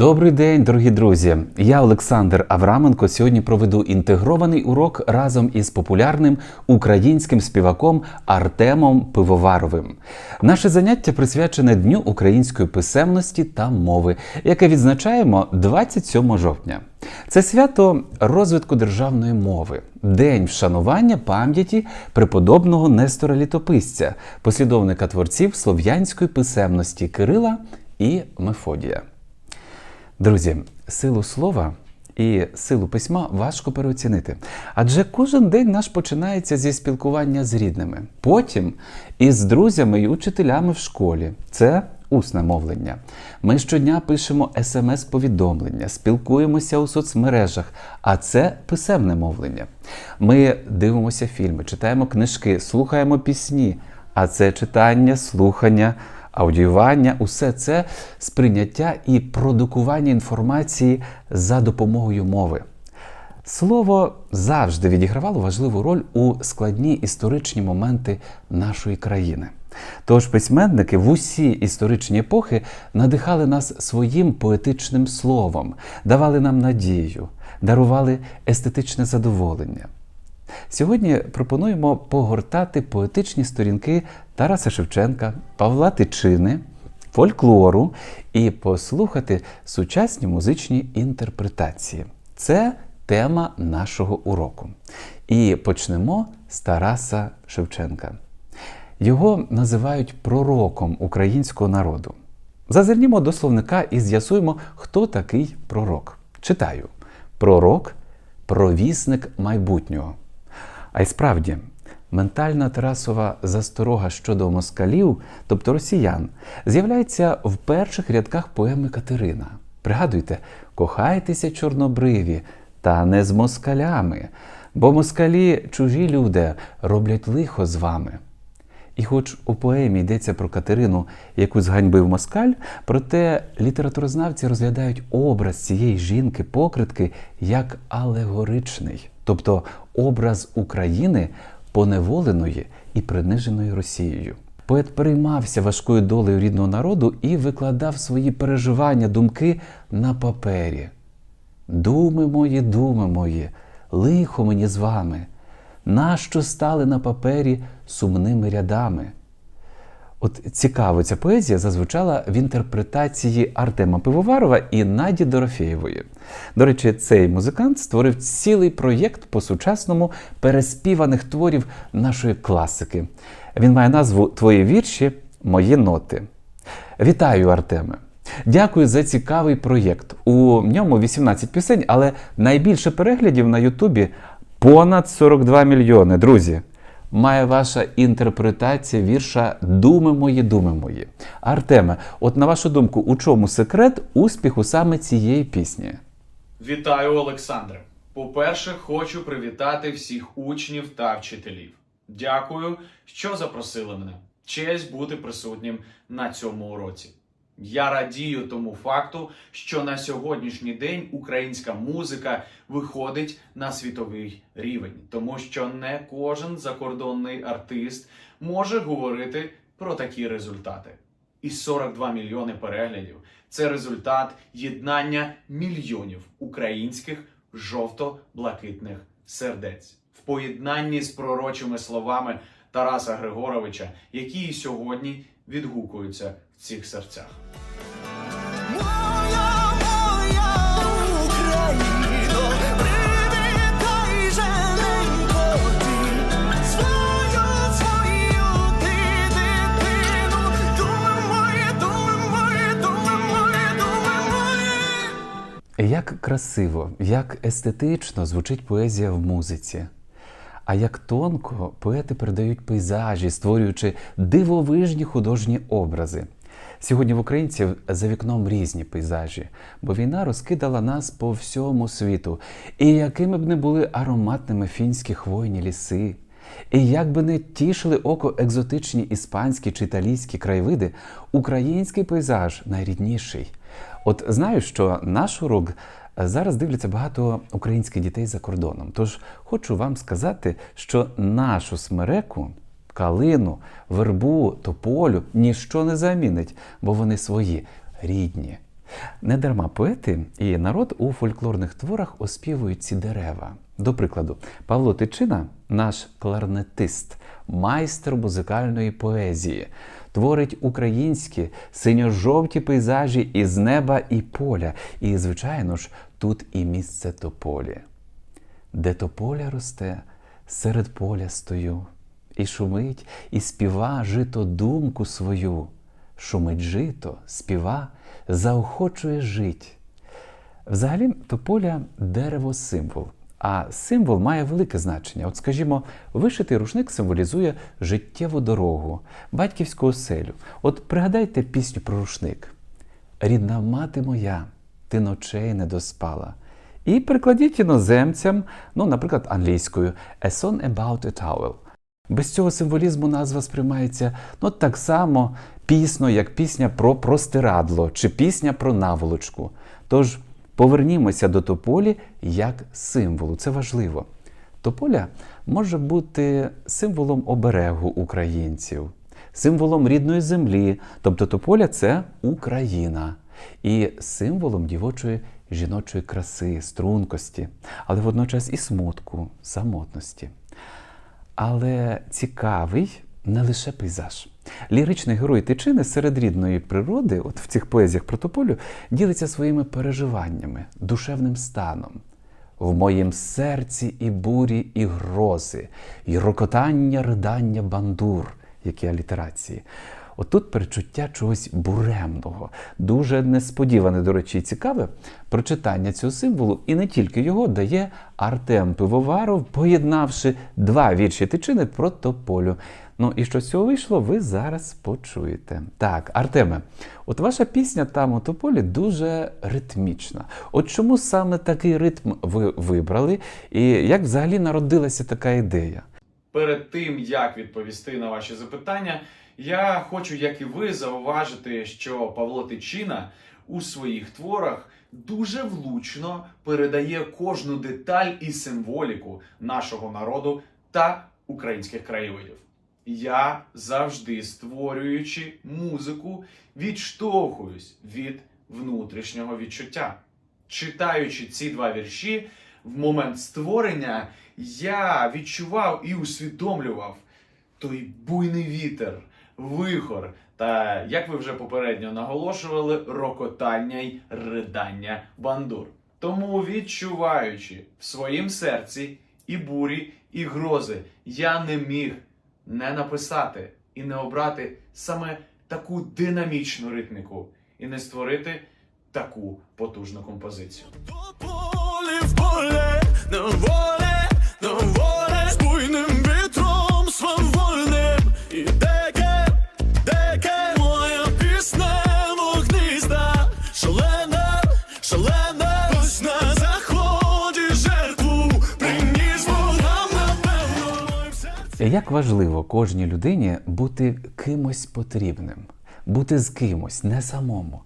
Добрий день, дорогі друзі! Я Олександр Авраменко. Сьогодні проведу інтегрований урок разом із популярним українським співаком Артемом Пивоваровим. Наше заняття присвячене Дню української писемності та мови, яке відзначаємо 27 жовтня. Це свято розвитку державної мови, день вшанування пам'яті преподобного Нестора Літописця, послідовника творців слов'янської писемності Кирила і Мефодія. Друзі, силу слова і силу письма важко переоцінити. Адже кожен день наш починається зі спілкування з рідними, потім із друзями і учителями в школі. Це усне мовлення. Ми щодня пишемо смс-повідомлення, спілкуємося у соцмережах, а це писемне мовлення. Ми дивимося фільми, читаємо книжки, слухаємо пісні, а це читання, слухання аудіювання, усе це сприйняття і продукування інформації за допомогою мови. Слово завжди відігравало важливу роль у складні історичні моменти нашої країни. Тож письменники в усі історичні епохи надихали нас своїм поетичним словом, давали нам надію, дарували естетичне задоволення. Сьогодні пропонуємо погортати поетичні сторінки Тараса Шевченка, Павла Тичини, фольклору і послухати сучасні музичні інтерпретації. Це тема нашого уроку. І почнемо з Тараса Шевченка. Його називають пророком українського народу. Зазирнімо до словника і з'ясуємо, хто такий пророк. Читаю: пророк, провісник майбутнього. А й справді, ментальна Тарасова засторога щодо москалів, тобто росіян, з'являється в перших рядках поеми Катерина. Пригадуйте, кохайтеся чорнобриві, та не з москалями, бо москалі чужі люди роблять лихо з вами. І хоч у поемі йдеться про Катерину, яку зганьбив москаль, проте літературознавці розглядають образ цієї жінки-покритки як алегоричний, тобто образ України поневоленої і приниженої Росією. Поет переймався важкою долею рідного народу і викладав свої переживання, думки на папері. Думи мої, думи мої, лихо мені з вами, нащо стали на папері сумними рядами? От цікаво, ця поезія зазвучала в інтерпретації Артема Пивоварова і Наді Дорофєєвої. До речі, цей музикант створив цілий проєкт по сучасному переспіваних творів нашої класики. Він має назву Твої вірші, мої ноти. Вітаю, Артеме! Дякую за цікавий проєкт. У ньому 18 пісень, але найбільше переглядів на Ютубі понад 42 мільйони. Друзі, має ваша інтерпретація вірша Думи мої, думи мої. Артеме, от на вашу думку, у чому секрет успіху саме цієї пісні? Вітаю, Олександре! По-перше, хочу привітати всіх учнів та вчителів. Дякую, що запросили мене. Честь бути присутнім на цьому уроці. Я радію тому факту, що на сьогоднішній день українська музика виходить на світовий рівень, тому що не кожен закордонний артист може говорити про такі результати. І 42 мільйони переглядів це результат єднання мільйонів українських жовто-блакитних сердець в поєднанні з пророчими словами Тараса Григоровича, які сьогодні відгукуються в цих серцях. Як красиво, як естетично звучить поезія в музиці. А як тонко поети передають пейзажі, створюючи дивовижні художні образи. Сьогодні в українців за вікном різні пейзажі, бо війна розкидала нас по всьому світу. І якими б не були ароматними фінські хвойні ліси, і як би не тішили око екзотичні іспанські чи італійські краєвиди, український пейзаж найрідніший. От знаю, що наш урок зараз дивляться багато українських дітей за кордоном. Тож хочу вам сказати, що нашу смереку, калину, вербу, тополю ніщо не замінить, бо вони свої, рідні. Недарма поети і народ у фольклорних творах оспівують ці дерева. До прикладу, Павло Тичина, наш кларнетист, майстер музикальної поезії, творить українські синьо-жовті пейзажі із неба і поля. І, звичайно ж, тут і місце тополі. Де тополя росте, серед поля стою, і шумить, і співа жито думку свою. Шумить жито, співа, заохочує жить. Взагалі, тополя дерево символ. А символ має велике значення. От, скажімо, вишитий рушник символізує життєву дорогу, батьківську оселю. От пригадайте пісню про рушник. Рідна мати моя, ти ночей не доспала. І прикладіть іноземцям, ну, наприклад, англійською A song about a towel. Без цього символізму назва сприймається ну, так само пісно, як пісня про простирадло чи пісня про наволочку. Тож повернімося до тополі як символу. Це важливо. Тополя може бути символом оберегу українців, символом рідної землі, тобто тополя це Україна, і символом дівочої жіночої краси, стрункості, але водночас і смутку, самотності. Але цікавий не лише пейзаж. Ліричний герой Тичини серед рідної природи, от в цих поезіях про тополю, ділиться своїми переживаннями, душевним станом. В моїм серці і бурі, і грози, і рокотання, ридання бандур, які алітерації. Отут перечуття чогось буремного, дуже несподіване, до речі, цікаве прочитання цього символу, і не тільки його дає Артем Пивоваров, поєднавши два вірші тичини про тополю. Ну і що з цього вийшло, ви зараз почуєте. Так, Артеме, от ваша пісня там у тополі дуже ритмічна. От чому саме такий ритм ви вибрали, і як взагалі народилася така ідея? Перед тим як відповісти на ваші запитання, я хочу, як і ви, зауважити, що Павло Тичина у своїх творах дуже влучно передає кожну деталь і символіку нашого народу та українських краєвидів. Я завжди створюючи музику, відштовхуюсь від внутрішнього відчуття. Читаючи ці два вірші, в момент створення я відчував і усвідомлював той буйний вітер, вихор та, як ви вже попередньо наголошували, рокотання й ридання бандур. Тому, відчуваючи в своїм серці і бурі, і грози, я не міг не написати і не обрати саме таку динамічну ритміку і не створити таку потужну композицію. До полі в поле, на воле, на воле, Як важливо кожній людині бути кимось потрібним, бути з кимось, не самому.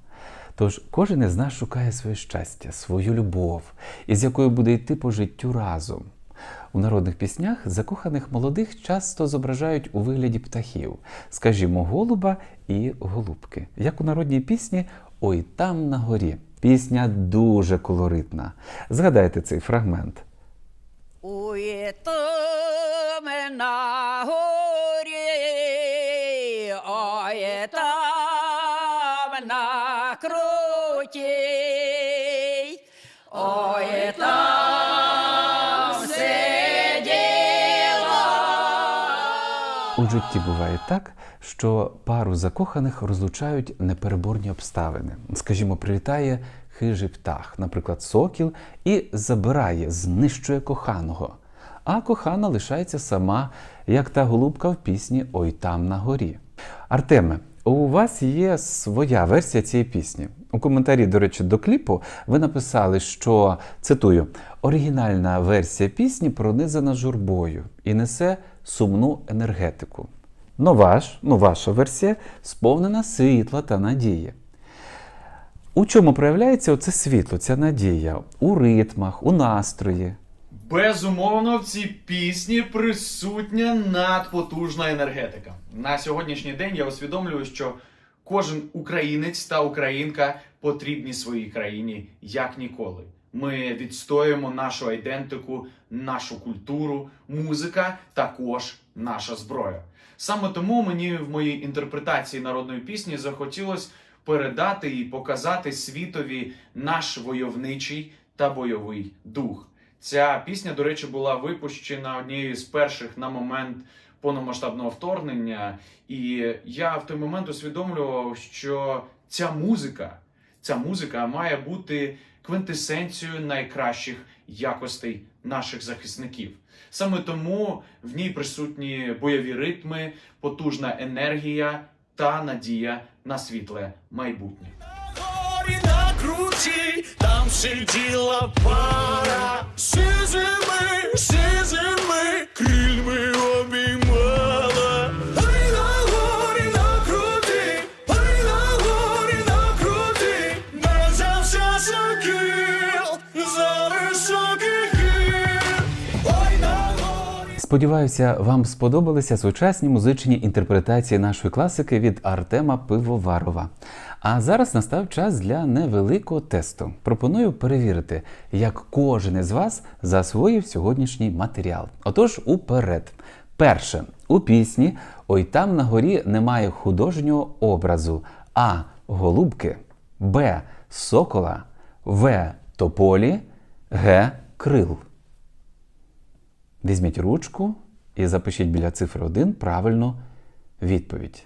Тож кожен із нас шукає своє щастя, свою любов, із якою буде йти по життю разом. У народних піснях закоханих молодих часто зображають у вигляді птахів, скажімо, голуба і голубки. Як у народній пісні Ой там на горі. Пісня дуже колоритна. Згадайте цей фрагмент. Ой, там на горі, ой, там на круті, ой, там сиділа. У житті буває так, що пару закоханих розлучають непереборні обставини. Скажімо, прилітає хижий птах, наприклад, сокіл, і забирає, знищує коханого. А кохана лишається сама, як та голубка в пісні Ой там на горі. Артеме, у вас є своя версія цієї пісні. У коментарі, до речі, до кліпу ви написали, що цитую: оригінальна версія пісні пронизана журбою і несе сумну енергетику. Нова ж, ну ваша версія сповнена світла та надії. У чому проявляється оце світло, ця надія? У ритмах, у настрої. Безумовно, в цій пісні присутня надпотужна енергетика. На сьогоднішній день я усвідомлюю, що Кожен українець та українка потрібні своїй країні як ніколи. Ми відстоюємо нашу айдентику, нашу культуру, музика також наша зброя. Саме тому мені в моїй інтерпретації народної пісні захотілося передати і показати світові наш войовничий та бойовий дух. Ця пісня, до речі, була випущена однією з перших на момент повномасштабного вторгнення. І я в той момент усвідомлював, що ця музика, ця музика має бути квинтесенцією найкращих якостей наших захисників. Саме тому в ній присутні бойові ритми, потужна енергія та надія на світле майбутнє. Там сиділа пара. Сизими, сизими, Сподіваюся, вам сподобалися сучасні музичні інтерпретації нашої класики від Артема Пивоварова. А зараз настав час для невеликого тесту. Пропоную перевірити, як кожен із вас засвоїв сьогоднішній матеріал. Отож, уперед. Перше, у пісні Ой там на горі немає художнього образу А. Голубки, Б. Сокола, В. Тополі, Г. Крил. Візьміть ручку і запишіть біля цифри 1 правильну відповідь.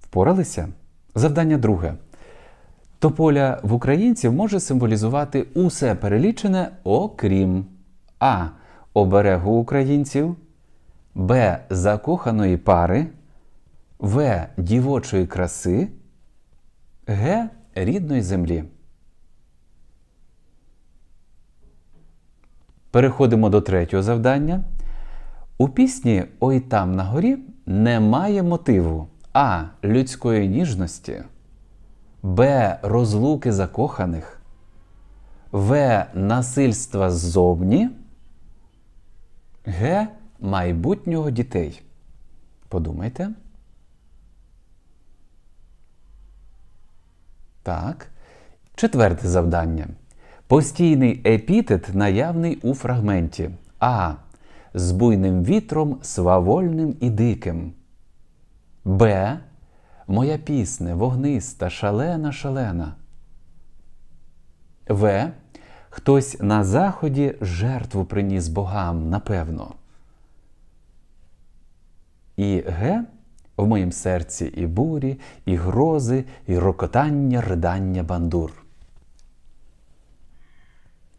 Впоралися? Завдання друге. Тополя в українців може символізувати усе перелічене, окрім А. Оберегу українців, Б. Закоханої пари, В. Дівочої краси, Г. Рідної землі. Переходимо до третього завдання. У пісні Ой там на горі немає мотиву А. Людської ніжності, Б. Розлуки закоханих, В. Насильства ззовні, Г. Майбутнього дітей. Подумайте. Так. Четверте завдання. Постійний епітет наявний у фрагменті А. З буйним вітром, свавольним і диким. Б. Моя пісня вогниста, шалена, шалена. В. Хтось на заході жертву приніс богам, напевно. І Г. В моїм серці і бурі, і грози, і рокотання, ридання бандур.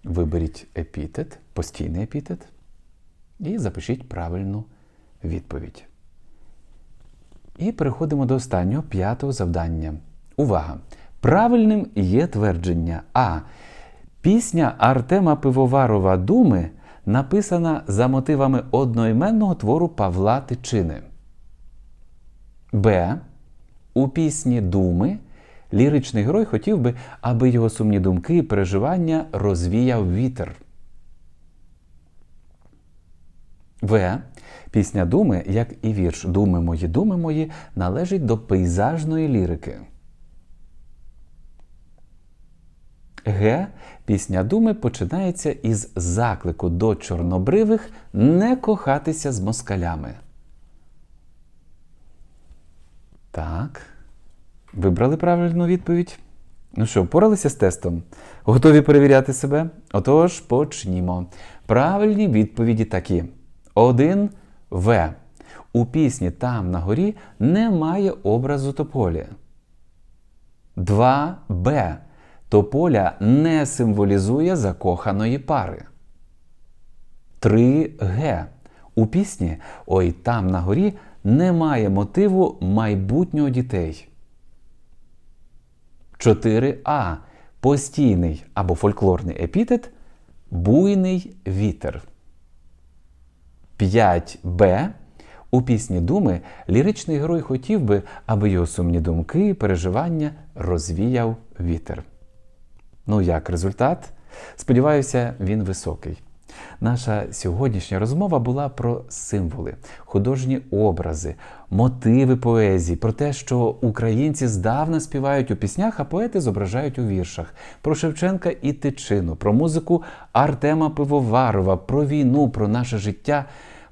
Виберіть епітет, постійний епітет, і запишіть правильну відповідь. І переходимо до останнього п'ятого завдання. Увага! Правильним є твердження А. Пісня Артема Пивоварова Думи написана за мотивами одноіменного твору Павла Тичини. Б. У пісні Думи ліричний герой хотів би, аби його сумні думки і переживання розвіяв вітер. В. Пісня Думи, як і вірш Думи мої, думи мої, належить до пейзажної лірики. Г. Пісня Думи починається із заклику до чорнобривих не кохатися з москалями. Так. Вибрали правильну відповідь? Ну що, впоралися з тестом? Готові перевіряти себе? Отож, почнімо. Правильні відповіді такі: 1. В. У пісні Там на горі немає образу тополі. 2. Б. Тополя не символізує закоханої пари. 3. Г. У пісні Ой там на горі немає мотиву майбутнього дітей. 4а. Постійний або фольклорний епітет буйний вітер. 5б. У пісні Думи ліричний герой хотів би, аби його сумні думки і переживання розвіяв вітер. Ну як результат? Сподіваюся, він високий. Наша сьогоднішня розмова була про символи, художні образи, мотиви поезії, про те, що українці здавна співають у піснях, а поети зображають у віршах, про Шевченка і Тичину, про музику Артема Пивоварова, про війну, про наше життя.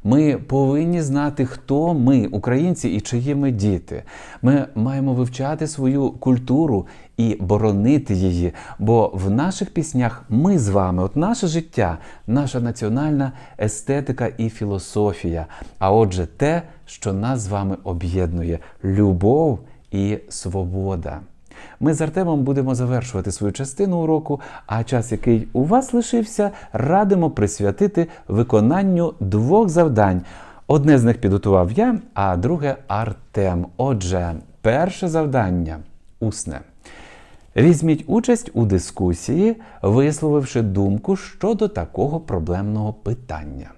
Ми повинні знати, хто ми, українці, і чиї ми діти. Ми маємо вивчати свою культуру і боронити її. Бо в наших піснях ми з вами, от наше життя, наша національна естетика і філософія. А отже, те, що нас з вами об'єднує любов і свобода. Ми з Артемом будемо завершувати свою частину уроку, а час, який у вас лишився, радимо присвятити виконанню двох завдань. Одне з них підготував я, а друге Артем. Отже, перше завдання усне. Візьміть участь у дискусії, висловивши думку щодо такого проблемного питання.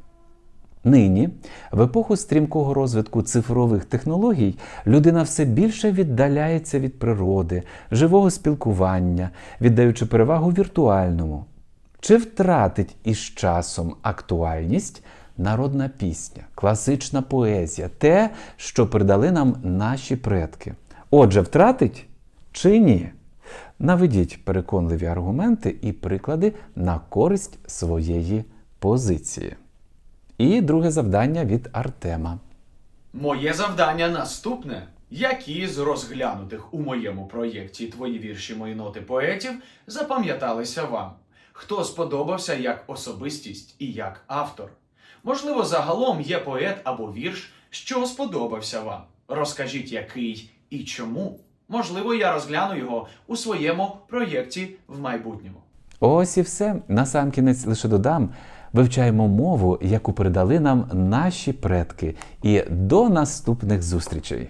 Нині, в епоху стрімкого розвитку цифрових технологій, людина все більше віддаляється від природи, живого спілкування, віддаючи перевагу віртуальному. Чи втратить із часом актуальність народна пісня, класична поезія, те, що передали нам наші предки? Отже, втратить чи ні? Наведіть переконливі аргументи і приклади на користь своєї позиції. І друге завдання від Артема. Моє завдання наступне. Які з розглянутих у моєму проєкті твої вірші, мої ноти поетів запам'яталися вам? Хто сподобався як особистість і як автор? Можливо, загалом є поет або вірш, що сподобався вам. Розкажіть, який і чому. Можливо, я розгляну його у своєму проєкті в майбутньому. Ось і все. Насамкінець лише додам. Вивчаємо мову, яку передали нам наші предки. І до наступних зустрічей!